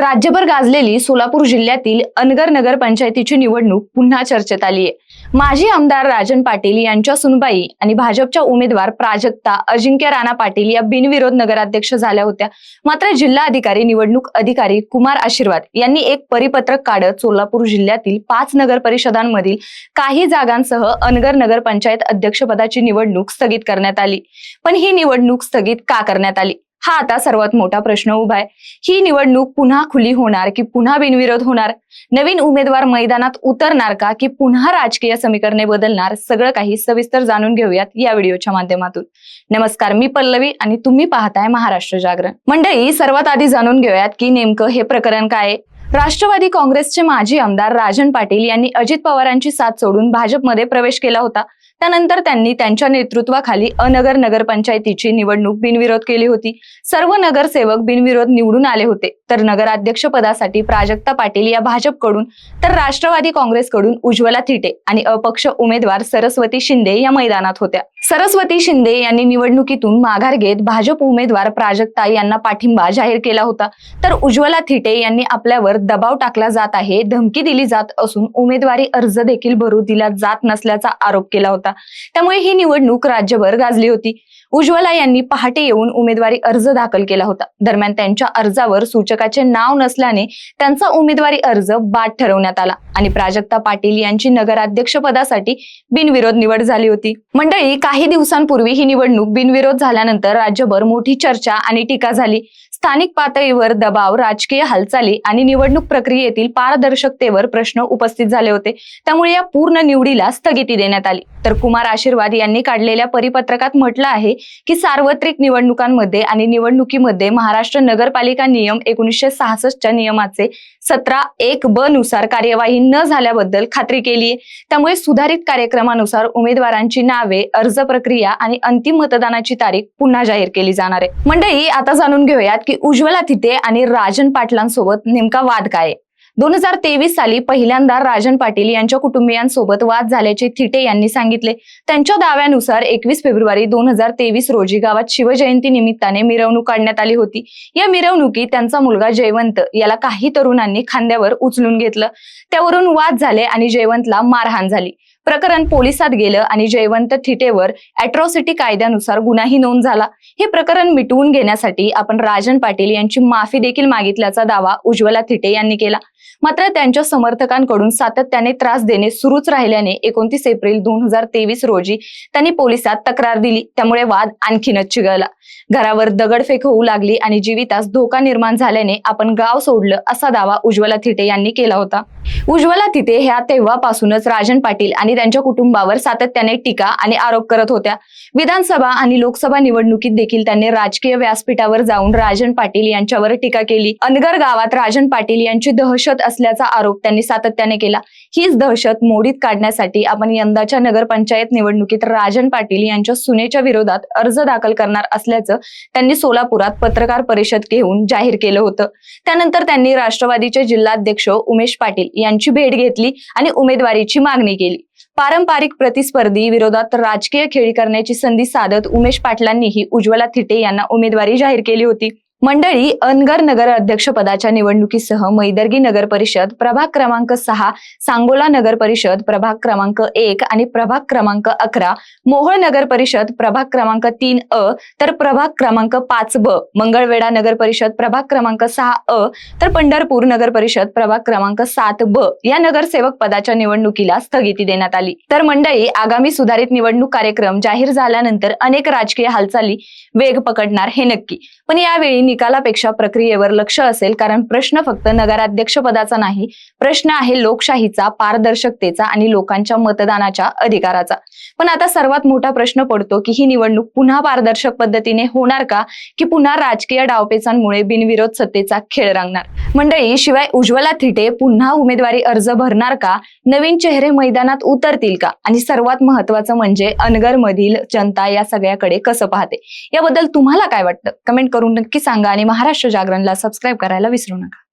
राज्यभर गाजलेली सोलापूर जिल्ह्यातील अनगर नगर पंचायतीची निवडणूक पुन्हा चर्चेत आली आहे. माजी आमदार राजन पाटील यांच्या सुनबाई आणि भाजपच्या उमेदवार प्राजक्ता अजिंक्य राणा पाटील या बिनविरोध नगराध्यक्ष झाल्या होत्या. मात्र जिल्हा अधिकारी निवडणूक अधिकारी कुमार आशीर्वाद यांनी एक परिपत्रक काढत सोलापूर जिल्ह्यातील पाच नगर परिषदांमधील काही जागांसह अनगर नगर पंचायत अध्यक्षपदाची निवडणूक स्थगित करण्यात आली. पण ही निवडणूक स्थगित का करण्यात आली? हा आता सर्वात मोठा प्रश्न उभा आहे. ही निवडणूक पुन्हा खुली होणार की पुन्हा बिनविरोध होणार? नवीन उमेदवार मैदानात उतरणार का की पुन्हा राजकीय समीकरणे बदलणार? सगळं काही सविस्तर जाणून घेऊयात या व्हिडिओच्या माध्यमातून. नमस्कार मी पल्लवी आणि तुम्ही पाहताय महाराष्ट्र जागरण. मंडळी सर्वात आधी जाणून घेऊयात की नेमकं हे प्रकरण काय आहे? राष्ट्रवादी काँग्रेसचे माजी आमदार राजन पाटील यांनी अजित पवारांची साथ सोडून भाजपमध्ये प्रवेश केला होता. त्यानंतर त्यांनी त्यांच्या नेतृत्वाखाली अनगर नगरपंचायतीची निवडणूक बिनविरोध केली होती. सर्व नगरसेवक बिनविरोध निवडून आले होते. तर नगराध्यक्ष पदासाठी प्राजक्ता पाटील या भाजपकडून तर राष्ट्रवादी काँग्रेसकडून उज्ज्वला थिटे आणि अपक्ष उमेदवार सरस्वती शिंदे या मैदानात होत्या. सरस्वती शिंदे यांनी निवडणुकीतून माघार घेत भाजप उमेदवार प्राजक्ता यांना पाठिंबा जाहीर केला होता. तर उज्ज्वला थिटे यांनी आपल्यावर दबाव टाकला जात आहे धमकी दिली जात असून उमेदवारी अर्ज देखील भरू दिला जात नसल्याचा आरोप केला होता. त्यामुळे ही निवडणूक राज्यभर गाजली होती. उज्ज्वला यांनी पहाटे येऊन उमेदवारी अर्ज दाखल केला होता. दरम्यान त्यांच्या अर्जावर सूचक सूचकाचे नाव नसल्याने त्यांचा उमेदवारी अर्ज बाद ठरवण्यात आला. आणि प्राजक्ता पाटील यांची नगराध्यक्ष पदासाठी बिनविरोध निवड झाली होती. मंडळी काही दिवसांपूर्वी ही निवडणूक बिनविरोध झाल्यानंतर राज्यभर मोठी चर्चा आणि टीका झाली. स्थानिक पातळीवर दबाव राजकीय हालचाली आणि निवडणूक प्रक्रियेतील पारदर्शकतेवर प्रश्न उपस्थित झाले होते. त्यामुळे या पूर्ण निवडीला स्थगिती देण्यात आली. तर कुमार आशीर्वाद यांनी काढलेल्या परिपत्रकात म्हटलं आहे की सार्वत्रिक निवडणुकांमध्ये आणि निवडणुकीमध्ये महाराष्ट्र नगरपालिका नियम एकोणीसशे सहासष्टच्या नियमाचे सतरा एक ब नुसार कार्यवाही न झाल्याबद्दल खात्री केली. त्यामुळे सुधारित कार्यक्रमानुसार उमेदवारांची नावे अर्ज प्रक्रिया आणि अंतिम मतदानाची तारीख पुन्हा जाहीर केली जाणार आहे. मंडळी आता जाणून घेऊयात की उज्ज्वला तिथे आणि राजन पाटलांसोबत नेमका वाद काय दोन हजार तेवीस साली पहिल्यांदा राजन पाटील यांच्या कुटुंबियांसोबत वाद झाल्याचे थिटे यांनी सांगितले. त्यांच्या दाव्यानुसार एकवीस फेब्रुवारी दोन हजार तेवीस रोजी गावात शिवजयंती निमित्ताने मिरवणूक काढण्यात आली होती. या मिरवणुकीत त्यांचा मुलगा जयवंत याला काही तरुणांनी खांद्यावर उचलून घेतलं. त्यावरून वाद झाले आणि जयवंतला मारहाण झाली. प्रकरण पोलिसात गेलं आणि जयवंत थिटेवर अॅट्रॉसिटी कायद्यानुसार गुन्हाही नोंद झाला. हे प्रकरण मिटवून घेण्यासाठी आपण राजन पाटील यांची माफी देखील मागितल्याचा दावा उज्ज्वला थिटे यांनी केला. मात्र त्यांच्या समर्थकांकडून सातत्याने त्रास देणे सुरूच राहिल्याने एकोणतीस एप्रिल दोन हजार तेवीस रोजी त्यांनी पोलिसात तक्रार दिली. त्यामुळे वाद आणखीनच चिघळला. घरावर दगडफेक होऊ लागली आणि जीवितास धोका निर्माण झाल्याने आपण गाव सोडलं असा दावा उज्ज्वला थिटे यांनी केला होता. उज्ज्वला थिटे ह्या तेव्हापासूनच राजन पाटील आणि त्यांच्या कुटुंबावर सातत्याने टीका आणि आरोप करत होत्या. विधानसभा आणि लोकसभा निवडणुकीत देखील त्यांनी राजकीय व्यासपीठावर जाऊन राजन पाटील यांच्यावर टीका केली. अनगर गावात राजन पाटील यांची दहशत असल्याचा आरोप त्यांनी सातत्याने केला. हीच दहशत मोडीत काढण्यासाठी आपण यंदाच्या नगरपंचायत निवडणुकीत राजन पाटील यांच्या सुनेच्या विरोधात अर्ज दाखल करणार असल्याचं त्यांनी सोलापुरात पत्रकार परिषद घेऊन जाहीर केलं होतं. त्यानंतर त्यांनी राष्ट्रवादीचे जिल्हाध्यक्ष उमेश पाटील यांची भेट घेतली आणि उमेदवारीची मागणी केली. पारंपरिक प्रतिस्पर्धी विरोधात राजकीय खेळी करण्याची संधी साधत उमेश पाटलांनीही उज्ज्वला थिटे यांना उमेदवारी जाहीर केली होती. मंडळी अनगर नगर अध्यक्षपदाच्या निवडणुकीसह मैदर्गी नगर परिषद प्रभाग क्रमांक सहा सांगोला नगर परिषद प्रभाग क्रमांक एक आणि प्रभाग क्रमांक अकरा मोहोळ नगर परिषद प्रभाग क्रमांक तीन अ तर प्रभाग क्रमांक पाच ब मंगळवेढा नगर परिषद प्रभाग क्रमांक सहा अ तर पंढरपूर नगर परिषद प्रभाग क्रमांक सात ब या नगरसेवक पदाच्या निवडणुकीला स्थगिती देण्यात आली. तर मंडळी आगामी सुधारित निवडणूक कार्यक्रम जाहीर झाल्यानंतर अनेक राजकीय हालचाली वेग पकडणार हे नक्की. पण यावेळी निकालापेक्षा प्रक्रियेवर लक्ष असेल कारण प्रश्न फक्त नगराध्यक्ष पदाचा नाही प्रश्न आहे लोकशाहीचा पारदर्शकतेचा आणि लोकांच्या मतदानाच्या अधिकाराचा. पण आता सर्वात मोठा प्रश्न पडतो की ही निवडणूक पुन्हा पारदर्शक पद्धतीने होणार का की पुन्हा राजकीय डावपेचांमुळे बिनविरोध सत्तेचा खेळ रंगणार? मंडळी शिवाय उज्ज्वला थिटे पुन्हा उमेदवारी अर्ज भरणार का? नवीन चेहरे मैदानात उतरतील का? आणि सर्वात महत्वाचं म्हणजे अनगर मधील जनता या सगळ्याकडे कसं पाहते? याबद्दल तुम्हाला काय वाटतं? कमेंट करून नक्की सांगा आणि महाराष्ट्र जागरणला सबस्क्राईब करायला विसरू नका.